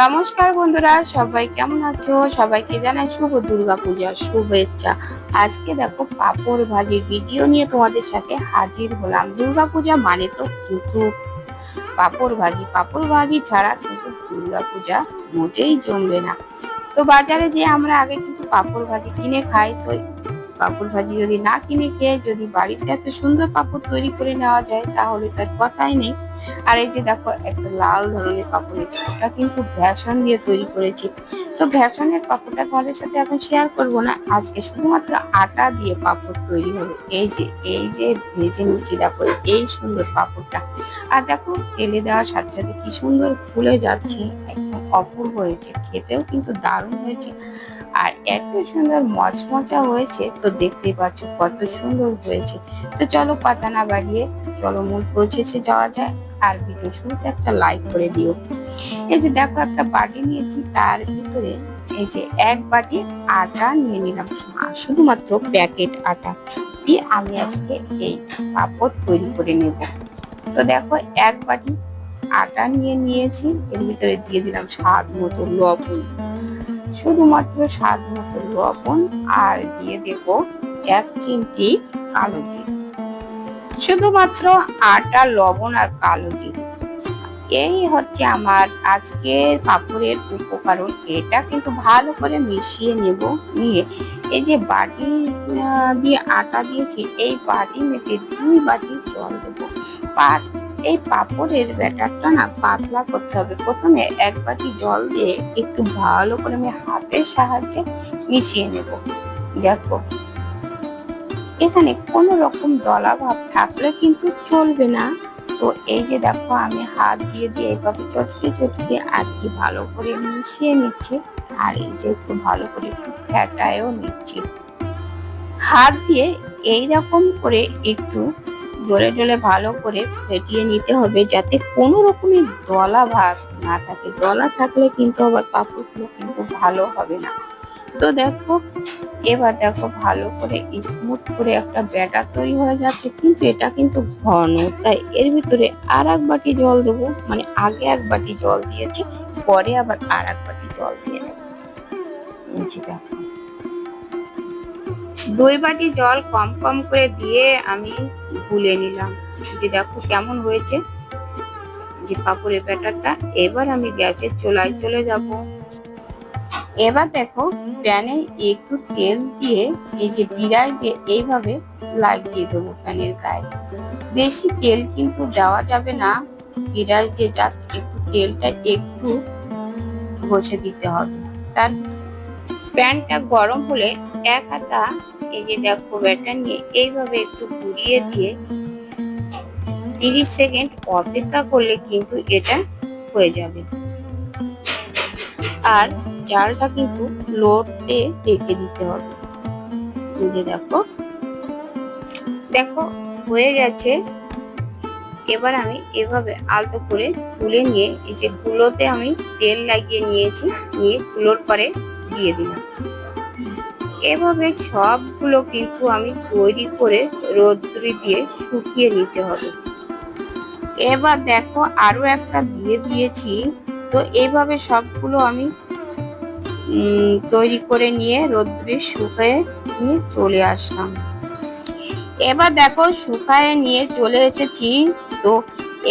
নমস্কার বন্ধুরা, সবাই কেমন আছো? সবাইকে জানাই শুভ দুর্গা পূজার শুভেচ্ছা। আজকে দেখো পাপড় ভাজির ভিডিও নিয়ে তোমাদের সাথে হাজির হলাম। দুর্গা পূজা মানে তো কিন্তু পাপড় ভাজি পাপড় ভাজি ছাড়া কিন্তু দুর্গা পূজা মোটেই জমবে না। তো বাজারে যে আমরা আগে কিন্তু পাপড় ভাজি কিনে খাই। তো পাপড় ভাজি যদি না কিনে খেয়ে যদি বাড়িতে এত সুন্দর পাপড় তৈরি করে নেওয়া যায়, তাহলে তার কথাই নেই। আর এই যে দেখো, একটা লাল ধরনের ওটা কিন্তু ভ্যাসন দিয়ে তৈরি করেছি। তো ভ্যাসনের পাপড়টা তোমাদের সাথে এখন শেয়ার করব না, আজকে শুধুমাত্র আটা দিয়ে পাপড় তৈরি হবে। এই যে এই যে ভেজে নিচ্ছি, দেখো, এই সুন্দর পাপড়টা আর দেখো, তেলে দেওয়ার সাথে সাথে কি সুন্দর ফুলে যাচ্ছে, একদম অপূর্ব হয়েছে, খেতেও কিন্তু দারুণ হয়েছে। আর এত সুন্দর মচমচা হয়েছে, তো দেখতেই পাচ্ছ কত সুন্দর হয়েছে। তো চলো পাতা না বাড়িয়ে, চলো মূল প্রসেসে যাওয়া যায় আর ভিডিও শুরুতে একটা লাইক করে দিও। এই যে দেখো একটা বাটি নিয়েছি, তার ভিতরে এই যে এক বাটি আটা নিয়ে নিলাম। শুধুমাত্র প্যাকেট আটা দিয়ে আমি আজকে এই পাপড় তৈরি করে নেব। তো দেখো এক বাটি আটা নিয়ে নিয়েছি, এর ভিতরে দিয়ে দিলাম স্বাদ মতো লবণ। শুধুমাত্র স্বাদ মতো লবণ আর দিয়ে দেব এক চিমটি কালো জিরে। শুধুমাত্র আটা, লবণ আর কালো জিরে। এই হচ্ছে আমার আজকের পাপড়ের উপকরণ। এটা কিন্তু ভালো করে মিশিয়ে নেব, নিয়ে এই যে বাটি দিয়ে আটা দিয়েছি, এই বাটি মেপে দুই বাটি জল দেবো। আর এই পাপড়ের ব্যাটারটা না পাতলা করতে হবে। প্রথমে এক বাটি জল দিয়ে একটু ভালো করে আমি হাতের সাহায্যে মিশিয়ে নেব। দেখো এখানে কোনো রকম দলা ভাব থাকলে কিন্তু চলবে না। তো এই যে দেখো, আমি হাত দিয়ে দিয়ে এইভাবে চটকে চটকে আর কি ভালো করে মিশিয়ে নিচ্ছি। আর এই যে একটু ভালো করে একটু ফ্যাটায়ও নিচ্ছি। হাত দিয়ে এই রকম করে একটু ডলে ডলে ভালো করে ফেটিয়ে নিতে হবে যাতে কোনো রকমের দলা ভাব না থাকে। দলা থাকলে কিন্তু আবার পাপড়গুলো কিন্তু ভালো হবে না। তো দেখো, এবার দেখো ভালো করে স্মুথ করে একটা ব্যাটার তৈরি হয়ে যাচ্ছে, কিন্তু এটা কিন্তু ঘন। তাই এর ভিতরে আর এক বাটি জল দেবো মানে আগে এক বাটি জল দিয়েছি, পরে আবার আর এক বাটি জল দিয়ে দেবো। দুই বাটি জল কম কম করে দিয়ে আমি গুলে নিলাম। যে দেখো কেমন হয়েছে। যে পাপড়ের ব্যাটারটা, এবার আমি গ্যাসের চুলায় চলে যাব। এবার দেখো প্যানে একটু তেল দিয়ে এই যে বিড়াই দিয়ে এইভাবে লাগিয়ে দেবো প্যানের গায়ে। বেশি তেল কিন্তু দেওয়া যাবে না। বিড়াই দিয়ে জাস্ট একটু তেলটা একটু ঘষে দিতে হবে। তার প্যানটা গরম হলে এক হাতা এই যে দেখো ব্যাটার নিয়ে এইভাবে একটু ঘুরিয়ে দিয়ে তিরিশ সেকেন্ড অপেক্ষা করলে কিন্তু এটা হয়ে যাবে। আর জালটা কিন্তু লোতে রেখে দিতে হবে। এই যে দেখো। দেখো, হয়ে গেছে। এবার আমি এভাবে আলতো করে তুলে নিয়ে এই যে কুলোতে আমি তেল লাগিয়ে নিয়েছি, নিয়ে কুলোর পরে দিয়ে দিলাম। এভাবে সবগুলো কিন্তু আমি তৈরি করে রোদ্রি দিয়ে শুকিয়ে নিতে হবে। এবার দেখো আরও একটা দিয়ে দিয়েছি। তো এইভাবে সবগুলো আমি তৈরি করে নিয়ে রোদ্রে শুকায়ে নিয়ে চলে আসলাম। এবার দেখো শুকায় নিয়ে চলে এসেছি তো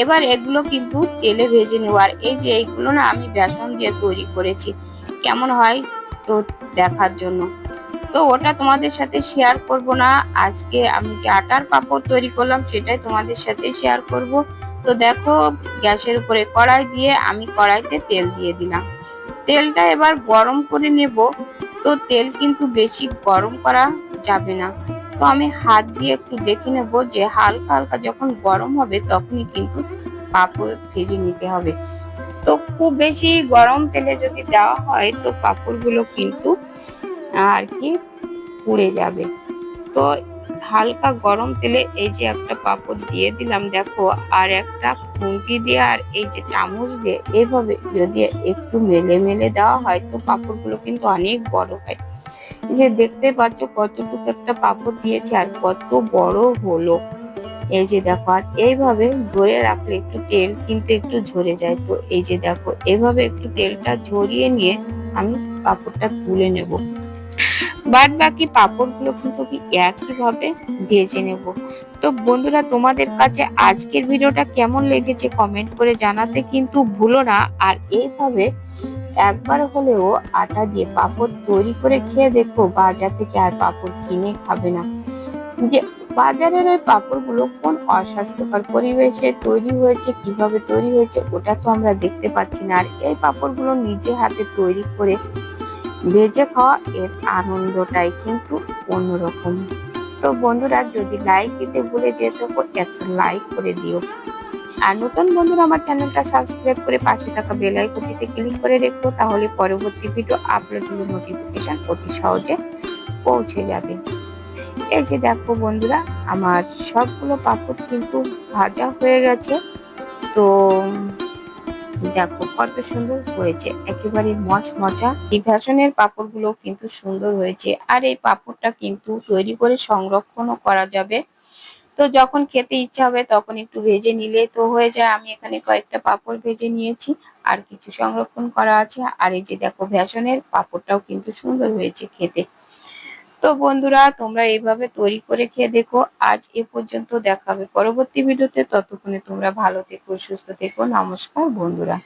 এবার এগুলো কিন্তু তেলে ভেজে নেব। আর এই যে এইগুলো না আমি বেসন দিয়ে তৈরি করেছি, কেমন হয় তো দেখার জন্য। তো ওটা তোমাদের সাথে শেয়ার করব না, আজকে আমি যে আটার পাপড় তৈরি করলাম সেটাই তোমাদের সাথে শেয়ার করব। তো দেখো গ্যাসের উপরে কড়াই দিয়ে আমি কড়াইতে তেল দিয়ে দিলাম। তেলটা এবার গরম করে নেব। তো তেল কিন্তু বেশি গরম করা যাবে না। তো আমি হাত দিয়ে একটু দেখে নেব যে হালকা হালকা যখন গরম হবে তখনই কিন্তু পাপড় ভেজে নিতে হবে। তো খুব বেশি গরম তেলে যদি দেওয়া হয় তো পাপড়গুলো কিন্তু আর কি পুড়ে যাবে। তো হালকা গরম তেলে এই যে একটা পাপড় দিয়ে দিলাম, দেখো, আর একটা খুন্তি দিয়ে আর এই যে চামচ দিয়ে এভাবে যদি একটু মেলে মেলে দেওয়া হয়, তো পাপড়গুলো কিন্তু অনেক বড় হয়। যে দেখতে পাচ্ছ কতটুকু একটা পাপড় দিয়েছে আর কত বড় হলো। এই যে দেখো, আর এইভাবে ধরে রাখলে একটু তেল কিন্তু একটু ঝরে যায়। তো এই যে দেখো, এভাবে একটু তেলটা ঝরিয়ে নিয়ে আমি পাঁপড়টা তুলে নেব। বাদ বাকি পাঁপড়গুলো কিন্তু একইভাবে ভেজে নেব। তো বন্ধুরা, তোমাদের কাছে আজকের ভিডিওটা কেমন লেগেছে কমেন্ট করে জানাতে কিন্তু ভুলো না। আর এইভাবে একবার হলেও আটা দিয়ে পাঁপড় তৈরি করে খেয়ে দেখো, বাজার থেকে আর পাঁপড় কিনে খাবে না। যে বাজারের ওই পাঁপড়গুলো কোন অস্বাস্থ্যকর পরিবেশে তৈরি হয়েছে, কীভাবে তৈরি হয়েছে, ওটা তো আমরা দেখতে পাচ্ছি না। আর এই পাঁপড়গুলো নিজে হাতে তৈরি করে ভেজে খাওয়া এর আনন্দটাই কিন্তু অন্যরকম। তো বন্ধুরা, যদি লাইক দিতে ভুলে থাকো, একটা লাইক করে দিও। আর নতুন বন্ধুরা, আমার চ্যানেলটা সাবস্ক্রাইব করে পাশে থাকা বেল আইকনটিতে ক্লিক করে রেখো, তাহলে পরবর্তী ভিডিও হলে নোটিফিকেশন অতি সহজে পৌঁছে যাবে। এই যে দেখো বন্ধুরা, আমার সবগুলো পাপড় কিন্তু ভাজা হয়ে গেছে। তো দেখো কত সুন্দর হয়েছে। একেবারে মচমচা এই ফ্যাশনের পাপড়গুলো কিন্তু সুন্দর হয়েছে। আর এই পাপড়টা কিন্তু তৈরি করে সংরক্ষণও করা যাবে। তো যখন খেতে ইচ্ছা হবে তখন একটু ভেজে নিলে তো হয়ে যায়। আমি এখানে কয়েকটা পাপড় ভেজে নিয়েছি। আর কিছু সংরক্ষণ করা আছে। আর এই যে দেখো ভ্যাসনের পাপড়টাও কিন্তু সুন্দর হয়েছে খেতে। তো বন্ধুরা, তোমরা এইভাবে তৈরি করে খেয়ে দেখো। আজ এ পর্যন্ত দেখাবে পরবর্তী ভিডিওতে। ততক্ষণে তোমরা ভালো থেকো, সুস্থ থেকো। নমস্কার বন্ধুরা।